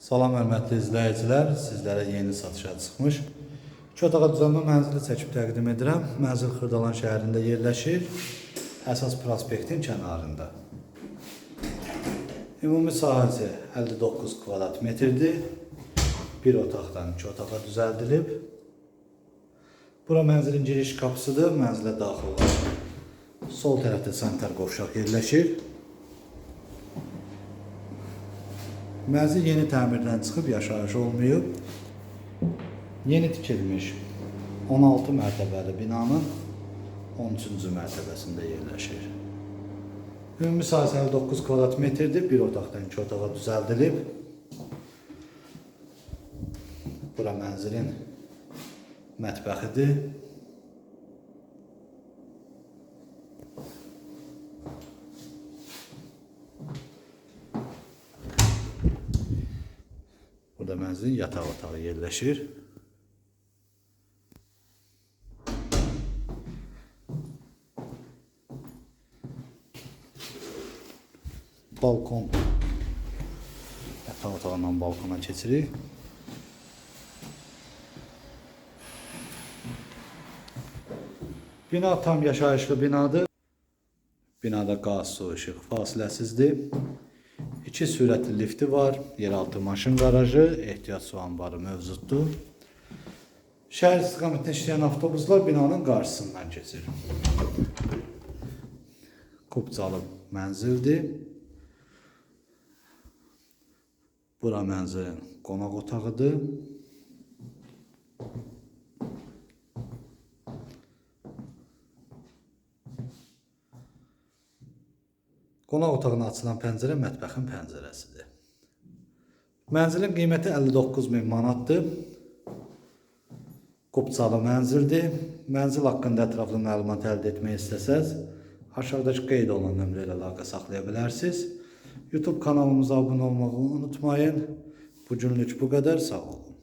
Salam hörmətli izləyicilər, sizlərə yeni satışa çıxmış iki otağa düzəlmə mənzili çəkib təqdim edirəm. Mənzil Xırdalan şəhərində yerləşir, əsas prospektin kənarında. Ümumi sahəsi 59 kvadrat metrdir. Bir otaqdan iki otağa düzəldilib. Bura mənzilin giriş qapısıdır. Mənzilə daxil olan sol tərəfdə sanitar qovşaq yerləşir. Mənzil yeni təmirdən çıxıb yaşayış olmayıb. Yeni tikilmiş 16 mərtəbəli binanın 13-cü mərtəbəsində yerləşir. Ümumi sahəsi 59 kvadrat metrdir. Bir otaqdan iki otağa düzəldilib. Bura mənzilin mətbəxidir. Mənzilin yataq otağı yerləşir. Balkon. Yataq otağından balkona keçirik. Bina tam yaşayışlı binadır. Binada qaz, su, işıq fasiləsizdir. İki sürətli lifti var. Yeraltı maşın qarajı, ehtiyat su anbarı mövcuddur. Şəhər istiqamətində işləyən avtobuslar binanın qarşısından keçir. Kupcalı mənzildir. Bura mənzilin qonaq otağıdır. Qonaq otağına açılan pəncərə mətbəxin pəncərəsidir. Mənzilin qiyməti 59 min manatdır. Qubcalı mənzildir. Mənzil haqqında ətraflı məlumat əldə etmək istəsəz, aşağıdakı qeyd olunan nömrə ilə əlaqə saxlaya bilərsiniz. YouTube kanalımıza abunə olmağı unutmayın. Bu günlük bu qədər. Sağ olun.